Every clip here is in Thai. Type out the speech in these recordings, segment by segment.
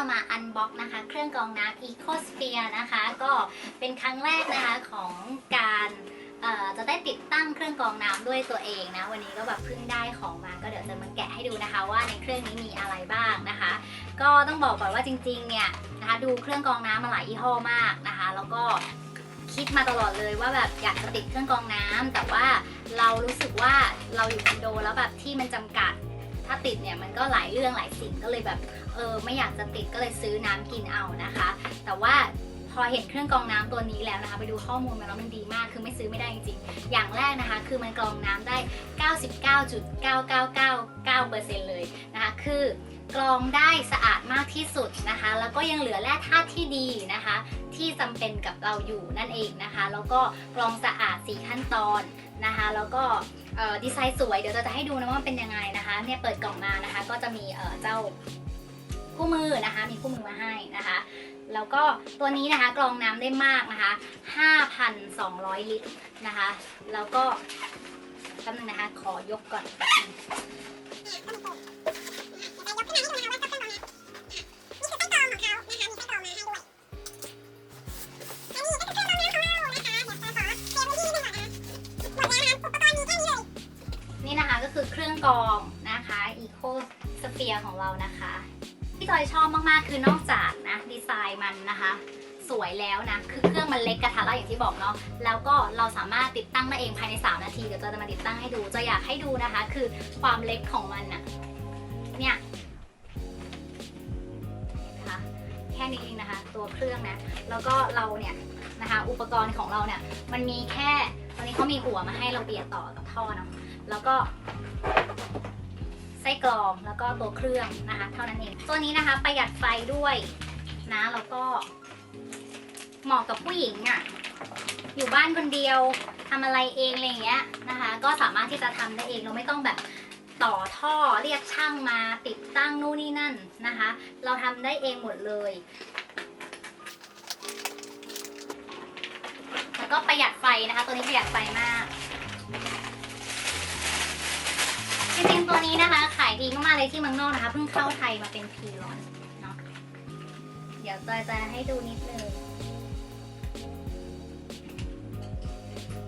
จะมาอันบ็อกนะคะ เครื่องกรองน้ำ EcoSphere นะคะ ก็เป็นครั้งแรกนะคะของการจะได้ติดตั้งเครื่องกรองน้ำด้วยตัวเองนะ วันนี้ก็แบบเพิ่งได้ของมาก็เดี๋ยวจะมาแกะให้ดูนะคะว่าในเครื่องนี้มีอะไรบ้างนะคะ ก็ต้องบอกก่อนว่าจริงๆเนี่ยนะคะดูเครื่องกรองน้ำมาหลายยี่ห้อมากนะคะ แล้วก็คิดมาตลอดเลยว่าแบบอยากจะติดเครื่องกรองน้ำแต่ว่าเรารู้สึกว่าเราอยู่คอนโดแล้วแบบที่มันจำกัด ถ้าติดเนี่ยมันก็หลายเรื่องหลายสิ่งก็เลยแบบเออไม่อยากจะติดก็เลยซื้อน้ำกินเอานะคะ แต่ว่าพอเห็นเครื่องกรองน้ำตัวนี้แล้วนะคะ ไปดูข้อมูลมาแล้วมันดีมากคือไม่ซื้อไม่ได้จริงๆ อย่างแรกนะคะ คือมันกรองน้ำได้ 99.9999%เลยนะคะ คือกรองได้สะอาดมากที่สุดนะคะ แล้วก็ยังเหลือแร่ธาตุที่ดีนะคะ ที่จำเป็นกับเราอยู่นั่นเองนะคะ แล้วก็กรองสะอาด 4 ขั้นตอน นะคะ แล้วก็ดีไซน์สวยเดี๋ยวเราจะให้ดูนะว่าเป็นยังไงนะคะเนี่ยเปิดกล่องมานะคะ ก็จะมีเจ้าคู่มือนะคะ มีคู่มือมาให้นะคะ แล้วก็ตัวนี้นะคะกรองน้ำได้มากนะคะ 5,200 ลิตรนะคะ แล้วก็แป๊บนึงนะคะ ขอยกก่อน รื่องกรองนะคะ Eco Sphere ของเรานะคะ ที่จอยชอบมากๆคือนอกจากนะดีไซน์มันนะคะสวยแล้วนะ คือเครื่องมันเล็กกระทัดรัดอย่างที่บอกเนาะ แล้วก็เราสามารถติดตั้งได้เองภายใน 3 นาที เดี๋ยวจอยจะมาติดตั้งให้ดู จะอยากให้ดูนะคะ คือความเล็กของมันอะเนี่ยนไหมคะแค่นี้เองนะคะ ตัวเครื่องนะ แล้วก็เราเนี่ยนะคะ อุปกรณ์ของเราเนี่ย มันมีแค่ ตอนนี้เขามีหัวมาให้เราเบียดต่อกับท่อเนาะ แล้วก็ ไส้กรองแล้วก็ตัวเครื่องนะคะ เท่านั้นเองตัวนี้นะคะประหยัดไฟด้วยนะแล้วก็เหมาะกับผู้หญิงอะ่ะ อยู่บ้านคนเดียวทำอะไรเองอะไรเงี้ยนะคะ ก็สามารถที่จะทำได้เองเราไม่ต้องแบบต่อท่อเรียกช่างมาติดตั้งนู่นนี่นั่นนะคะ เราทำได้เองหมดเลย แล้วก็ประหยัดไฟนะคะ ตัวนี้ประหยัดไฟมาก ตัวนี้นะคะ ขายดีมากๆเลยที่เมืองนอกนะคะ เพิ่งเข้าไทยมาเป็นพีร้อนเนาะ เดี๋ยวจอยจะให้ดูนิดนึง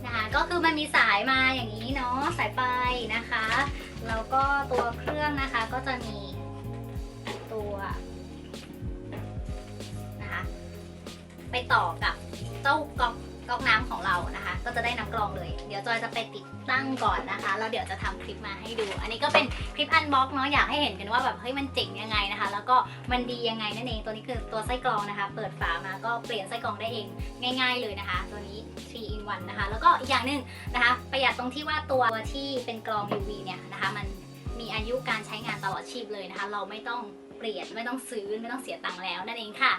นะคะก็คือมันมีสายมาอย่างนี้เนาะสายไฟนะคะ แล้วก็ตัวเครื่องนะคะก็จะมีตัวนะคะ ไปต่อกับเจ้าก๊อก ก๊อกน้ำของเรานะคะ ก็จะได้น้ำกรองเลย เดี๋ยวจอยจะไปติดตั้งก่อนนะคะแล้วเดี๋ยวจะทำคลิปมาให้ดู อันนี้ก็เป็นคลิปอันบล็อกเนาะอยากให้เห็นกันว่าแบบเฮ้ยมันเจ๋งยังไงนะคะ แล้วก็มันดียังไงนั่นเองตัวนี้คือตัวไส้กรองนะคะ เปิดฝามาก็เปลี่ยนไส้กรองได้เองง่าย ๆ เลยนะคะ ตัวนี้3 in 1นะคะแล้วก็อีกอย่างหนึ่งนะคะ ประหยัดตรงที่ว่าตัวที่เป็นกรอง UV เนี่ยนะคะ มันมีอายุการใช้งานตลอดชีพเลยนะคะ เราไม่ต้องเปลี่ยนไม่ต้องซื้อไม่ต้องเสียตังค์แล้วนั่นเองค่ะ